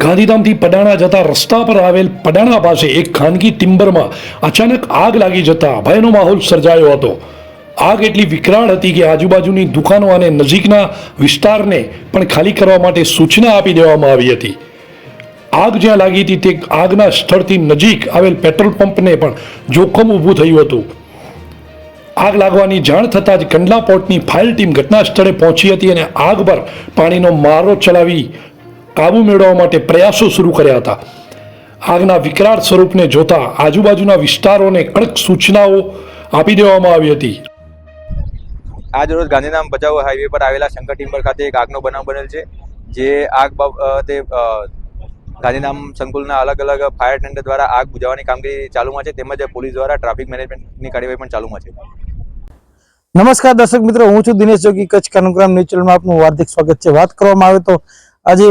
ગાંધીધામથી પડાણા જતા રસ્તા પર આવેલ પડાણા પાસે એક ખાનગી ટિમ્બરમાં અચાનક આગ લાગી જતા ભયનો માહોલ સર્જાયો હતો. આગ એટલી વિકરાળ હતી કે આજુબાજુની દુકાનો અને નજીકના વિસ્તારને પણ ખાલી કરવા માટે સૂચના આપી દેવામાં આવી હતી. આગ જ્યાં લાગી હતી તે આગના સ્થળથી નજીક આવેલ પેટ્રોલ પંપને પણ જોખમ ઊભું થયું હતું. આગ લાગવાની જાણ થતાં જ કંડલા પોર્ટની ફાયર ટીમ ઘટના સ્થળે પહોંચી હતી અને આગ પર પાણીનો મારો ચલાવી કાબુ મેળવવા માટે પ્રયાસો શરૂ કર્યા હતા. આગના વિકરાળ સ્વરૂપને જોતા આજુબાજુના વિસ્તારોને કડક સૂચનાઓ આપી દેવામાં આવી હતી. આજ રોજ ગાંધીધામ ભચાઉ હાઈવે પર આવેલા શંકર ટિમ્બર ખાતે એક આગનો બનાવ બનેલ છે જે આગ બાબતે અ, ગાંધીધામ સંકુલના અલગ અલગ ફાયર ટેન્ડર દ્વારા આગ બુઝાવવાની કામગીરી ચાલુમાં છે તેમજ પોલીસ દ્વારા ટ્રાફિક મેનેજમેન્ટની કાર્યવાહી પણ ચાલુમાં છે. નમસ્કાર દર્શક મિત્રો હું છું દિનેશ જોગી કચ્છ કાનુગ્રામ ન્યૂઝ ચેનલમાં આપનું હાર્દિક સ્વાગત છે. વાત કરવામાં આવે તો આજે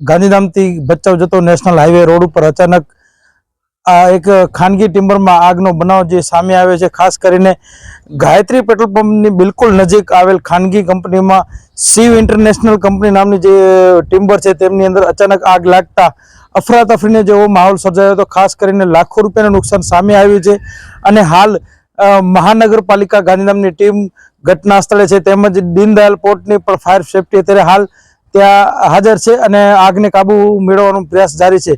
ગાંધીધામથી ભચાઉ જતો નેશનલ હાઈવે રોડ ઉપર અચાનક આ એક ખાનગી ટિમ્બરમાં આગનો બનાવ જે સામે આવે છે, ખાસ કરીને ગાયત્રી પેટ્રોલ પંપની બિલકુલ નજીક આવેલ ખાનગી કંપનીમાં શિવ ઇન્ટરનેશનલ કંપની નામની જે ટિમ્બર છે, તેમની અંદર અચાનક આગ લાગતા અફરાતફરીને જેવો માહોલ સર્જાયો હતો. ખાસ કરીને લાખો રૂપિયાનું નુકસાન સામે આવ્યું છે અને હાલ મહાનગરપાલિકા ગાંધીધામની ટીમ ઘટના સ્થળે છે, તેમજ દીનદયાલ પોર્ટની પણ ફાયર સેફટી અત્યારે હાલ ત્યાં હાજર છે અને આગને કાબુ મેળવવાનો પ્રયાસ જારી છે.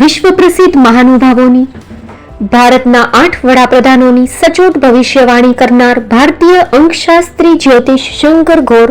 વિશ્વ પ્રસિદ્ધ મહાનુભાવોની, ભારતના આઠ વડાપ્રધાનોની સચોટ ભવિષ્યવાણી કરનાર ભારતીય અંકશાસ્ત્રી જ્યોતિષ શંકર ઘોર